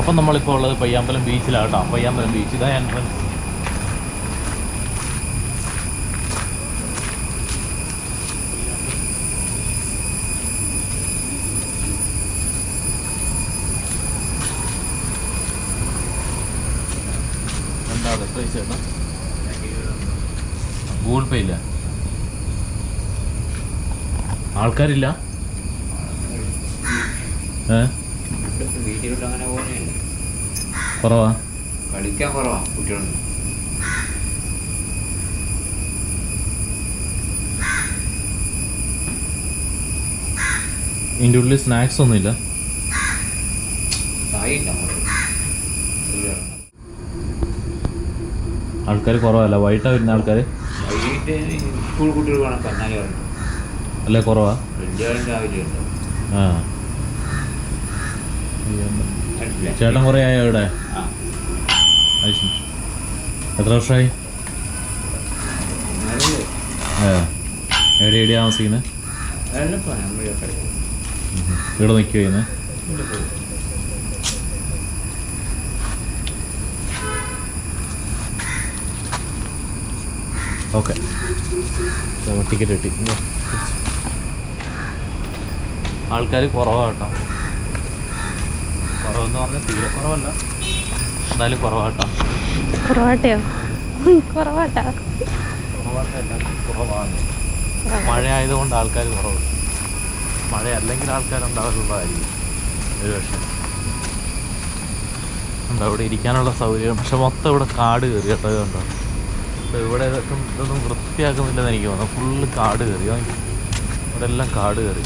അപ്പം നമ്മളിപ്പോൾ ഉള്ളത് പയ്യാമ്പലം ബീച്ചിലാണ് പയ്യാമ്പലം ബീച്ച്. ഇതാ എൻട്രൻസ് ഗൂഗിൾ പേ ഇല്ല. ആൾക്കാരില്ല? ഏ വീട്ടിലോട്ട് അങ്ങനെ കുറവാ. കളിക്കാൻ കുറവാ കുട്ടികളുണ്ട് ഇതിന്റെ ഉള്ളിൽ സ്നാക്സ് ഒന്നുമില്ല. ആൾക്കാർ കുറവല്ല? വൈകിട്ടാ വരുന്ന ആൾക്കാർ അല്ലേ കുറവാ? ആ? ചേട്ടൻ കുറേ ആയോ ഇവിടെ. എത്ര വർഷമായി? എവിടെ എവിടെയാ താമസിക്കുന്നത്? ഇവിടെ നിൽക്കുക ഇന്ന്? ഓക്കെ. ടിക്കറ്റ് കിട്ടി. ആൾക്കാർ കുറവാട്ടോ. കുറവെന്ന് പറഞ്ഞാൽ തീരെ കുറവല്ല. എന്നാലും കുറവാട്ടോ. കുറവാട്ടയോ? കുറവാട്ടാ. കുറവാണ്. മഴ ആയതുകൊണ്ട് ആൾക്കാർ കുറവ് മഴ അല്ലെങ്കിൽ ആൾക്കാരുണ്ടാവുന്നതായിരിക്കും ഒരു പക്ഷേ എന്താ ഇവിടെ ഇരിക്കാനുള്ള സൗകര്യം? പക്ഷെ മൊത്തം ഇവിടെ കാട് കയറി കേട്ടോ ഇതുണ്ടോ ഇത് ഇവിടെ ഇതൊക്കെ ഇതൊന്നും വൃത്തിയാക്കുന്നില്ലെന്ന് എനിക്ക് തോന്നുന്നു. ഫുള്ള് കാട് കയറി. ഇവിടെ എല്ലാം കാട് കയറി.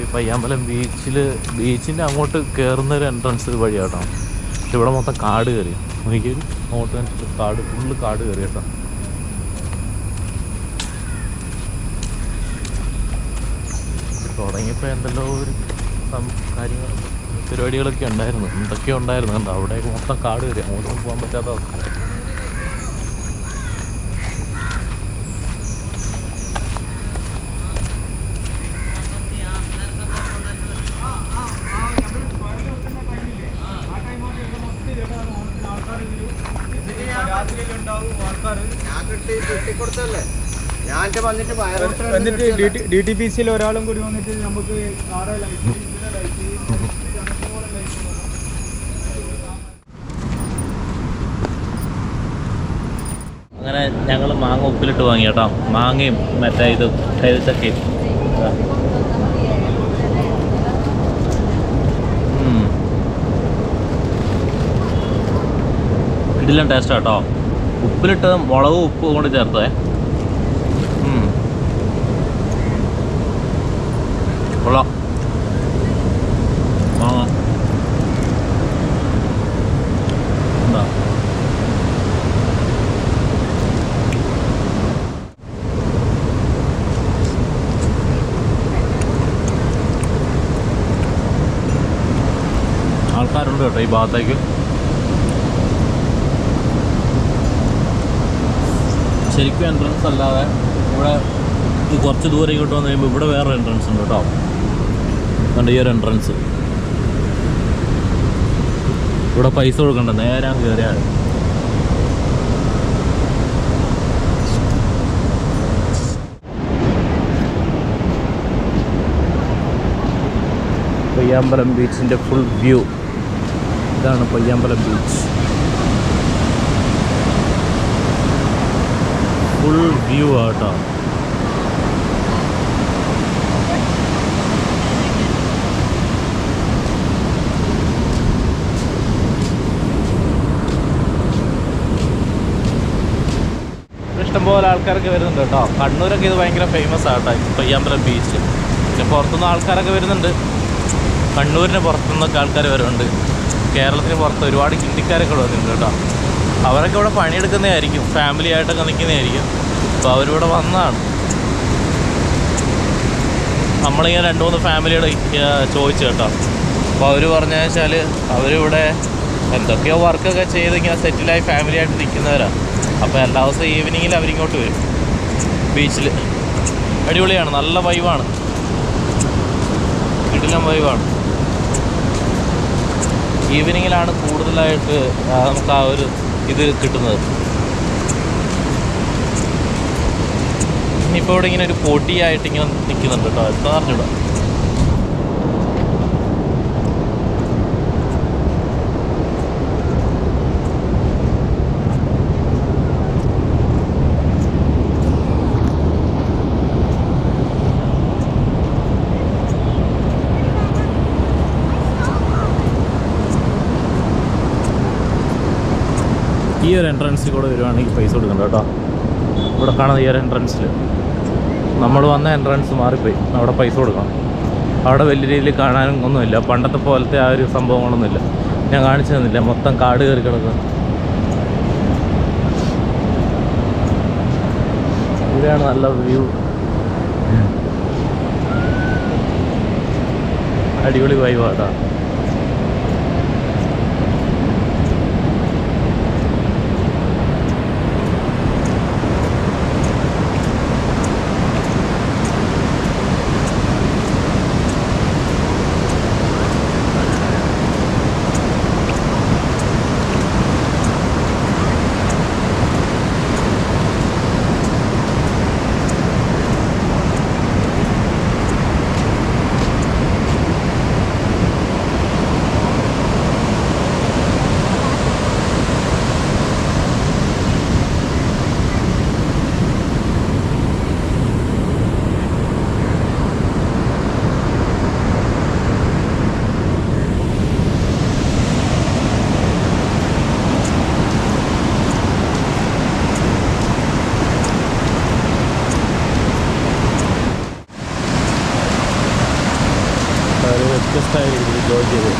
ഈ പയ്യാമ്പലം ബീച്ചിൽ ബീച്ചിന്റെ അങ്ങോട്ട് കയറുന്ന ഒരു എൻട്രൻസ് വഴിയാട്ടോ പക്ഷെ ഇവിടെ മൊത്തം കാട് കയറി എനിക്ക് അങ്ങോട്ട് കാട് ഫുള്ള് കാട് കയറി കേട്ടോ. തുടങ്ങിയപ്പോൾ എന്തെല്ലോ ഒരു കാര്യങ്ങൾ പരിപാടികളൊക്കെ ഉണ്ടായിരുന്നു. എന്തൊക്കെയോ ഉണ്ടായിരുന്നു. കണ്ടോ അവിടെ മൊത്തം കാട് കയറി അങ്ങോട്ടൊന്നും പോകാൻ പറ്റാത്ത എന്നിട്ട് ഡി ടി പി സിയിൽ ഒരാളും കൂടി വന്നിട്ട് നമുക്ക് ലൈറ്റ് അങ്ങനെ ഞങ്ങൾ മാങ്ങ ഉപ്പിലിട്ട് വാങ്ങി കേട്ടോ മാങ്ങയും മറ്റേ ഇത് കരുത്തക്കയും ഇതിലും ടേസ്റ്റ് കേട്ടോ. ഉപ്പിലിട്ട് മുളകും ഉപ്പ് കൊണ്ട് ചേർത്തേ. ആൾക്കാരുണ്ട് കേട്ടോ ഈ ഭാഗത്തേക്ക്. ശരിക്കും എൻട്രൻസ് അല്ലാതെ ഇവിടെ കുറച്ച് ദൂരം ഇങ്ങോട്ട് വന്നു കഴിയുമ്പോൾ ഇവിടെ വേറെ എൻട്രൻസ് ഉണ്ട് കേട്ടോ. അതുകൊണ്ട് ഈ ഒരു എൻട്രൻസ് ഇവിടെ പൈസ കൊടുക്കണ്ട നേരെ കയറിയാണ് പയ്യാമ്പലം ബീച്ചിന്റെ ഫുൾ വ്യൂ ഇതാണ് പയ്യാമ്പലം ബീച്ച് ഫുൾ വ്യൂ ആട്ടോ. ഇഷ്ടംപോലെ ആൾക്കാരൊക്കെ വരുന്നുണ്ട് കേട്ടോ. കണ്ണൂരൊക്കെ ഇത് ഭയങ്കര ഫേമസ് ആട്ടോ പയ്യാമ്പലം ബീച്ച് പിന്നെ പുറത്തുനിന്ന് ആൾക്കാരൊക്കെ വരുന്നുണ്ട്. കണ്ണൂരിന് പുറത്തുനിന്നൊക്കെ ആൾക്കാർ വരുന്നുണ്ട്. കേരളത്തിന് പുറത്ത് ഒരുപാട് ഹിന്ദിക്കാരൊക്കെ വരുന്നുണ്ട് കേട്ടോ. അവരൊക്കെ ഇവിടെ പണിയെടുക്കുന്നതായിരിക്കും. ഫാമിലി ആയിട്ടൊക്കെ നിൽക്കുന്നതായിരിക്കും അപ്പോൾ അവരിവിടെ വന്നതാണ്. നമ്മളിങ്ങനെ രണ്ട് മൂന്ന് ഫാമിലിയുടെ ചോദിച്ചു കേട്ടോ. അപ്പോൾ അവർ പറഞ്ഞു വെച്ചാൽ അവരിവിടെ എന്തൊക്കെയോ വർക്കൊക്കെ ചെയ്ത് ഇങ്ങനെ സെറ്റിലായി ഫാമിലി ആയിട്ട് നിൽക്കുന്നവരാണ് അപ്പോൾ എല്ലാ ദിവസവും ഈവനിങ്ങിൽ അവരിങ്ങോട്ട് വരും. ബീച്ചിൽ അടിപൊളിയാണ്. നല്ല വൈവാണ് കിടിലം വൈവാണ് ഈവനിങ്ങിലാണ് കൂടുതലായിട്ട് നമുക്ക് ആ ഒരു ഇത് കിട്ടുന്നത്. ഇനിയിപ്പോൾ ഇവിടെ ഇങ്ങനെ ഒരു പൊടിയായിട്ട് ഇങ്ങനെ നിൽക്കുന്നുണ്ട് കേട്ടോ. എന്താ ഒരു എൻട്രൻസിൽ കൂടെ വരുവാണെങ്കിൽ പൈസ കൊടുക്കണ്ട കേട്ടോ. ഇവിടെ കാണുന്ന ഈ ഒരു എൻട്രൻസിൽ നമ്മൾ വന്ന എൻട്രൻസ് മാറിപ്പോയി. അവിടെ പൈസ കൊടുക്കണം. അവിടെ വലിയ രീതിയിൽ കാണാനും ഒന്നുമില്ല. പണ്ടത്തെ പോലത്തെ ആ ഒരു സംഭവങ്ങളൊന്നുമില്ല. ഞാൻ കാണിച്ചു തന്നില്ല. മൊത്തം കാട് കയറി കിടക്കുക. ഇവിടെയാണ് നല്ല വ്യൂ അടിപൊളി വൈവാട്ടാ ഒരു വ്യത്യസ്തമായ രീതിയിൽ ജോലി ചെയ്തു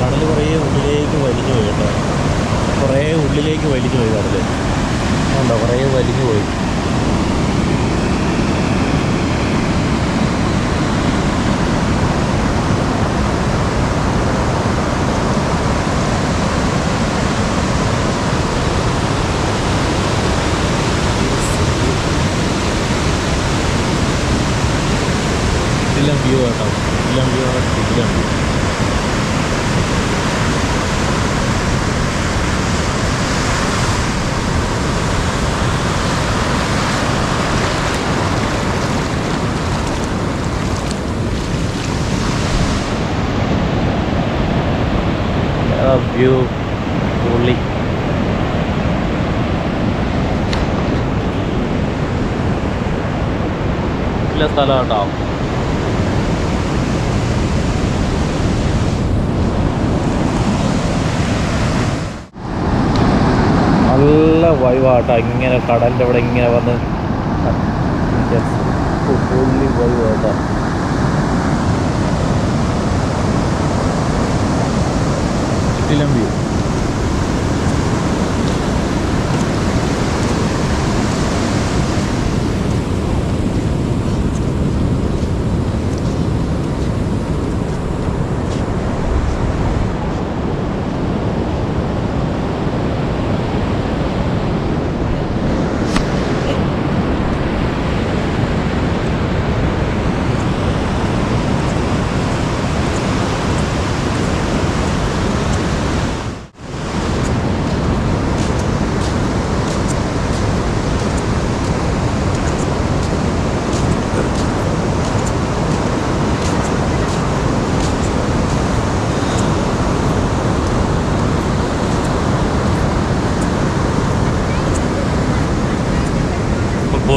കടൽ കുറേ ഉള്ളിലേക്ക് വലിഞ്ഞു പോയി കേട്ടോ ഉള്ളിലേക്ക് വലിഞ്ഞു പോയി കടൽ ഉണ്ടോ കുറേ വലിഞ്ഞു പോയി. എല്ലാം വ്യൂ കേട്ടോ. എല്ലാം വ്യൂ ഇതിലും വ്യൂ വ്യൂ പുള്ളി ഇല്ല സ്ഥലം കേട്ടോ നല്ല വൈവാട്ടോ ഇങ്ങനെ കടലിന്റെ ഇവിടെ ഇങ്ങനെ വന്ന് പുള്ളി വൈവാട്ടോ ചുറ്റിലും വ്യൂ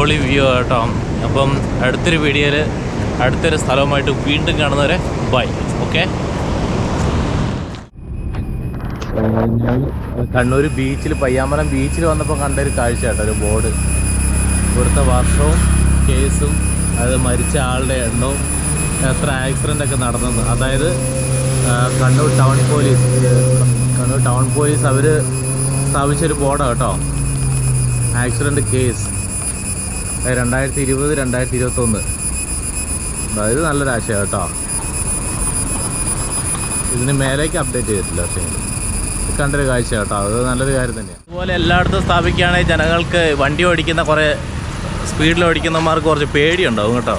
പൊളി വ്യൂ കേട്ടോ അപ്പം അടുത്തൊരു വീഡിയോയിൽ അടുത്തൊരു സ്ഥലവുമായിട്ട് വീണ്ടും കാണുന്നവരെ ബൈ ഓക്കെ? കണ്ണൂർ ബീച്ചിൽ പയ്യാമ്പലം ബീച്ചിൽ വന്നപ്പോൾ കണ്ട ഒരു കാഴ്ച കേട്ടോ ഒരു ബോർഡ്. ഇവിടുത്തെ വർഷവും കേസും അത് മരിച്ച ആളുടെ എണ്ണവും എത്ര ആക്സിഡന്റ് ഒക്കെ നടന്നെന്ന് അതായത് Kannur town police Kannur town police അവർ സ്ഥാപിച്ചൊരു ബോർഡാണ് കേട്ടോ. ആക്സിഡന്റ് കേസ് രണ്ടായിരത്തി ഇരുപത് രണ്ടായിരത്തി ഇരുപത്തൊന്ന് അതായത് നല്ലൊരാശയം കേട്ടോ. ഇതിന് മേലേക്ക് അപ്ഡേറ്റ് ചെയ്തിട്ടില്ല പക്ഷേ. കണ്ടൊരു കാഴ്ച കേട്ടോ. അത് നല്ലൊരു കാര്യം തന്നെയാണ്. അതുപോലെ എല്ലായിടത്തും സ്ഥാപിക്കുകയാണെങ്കിൽ ജനങ്ങൾക്ക് വണ്ടി ഓടിക്കുന്ന കുറേ സ്പീഡിൽ ഓടിക്കുന്നവന്മാർക്ക് കുറച്ച് പേടിയുണ്ടാവും കേട്ടോ.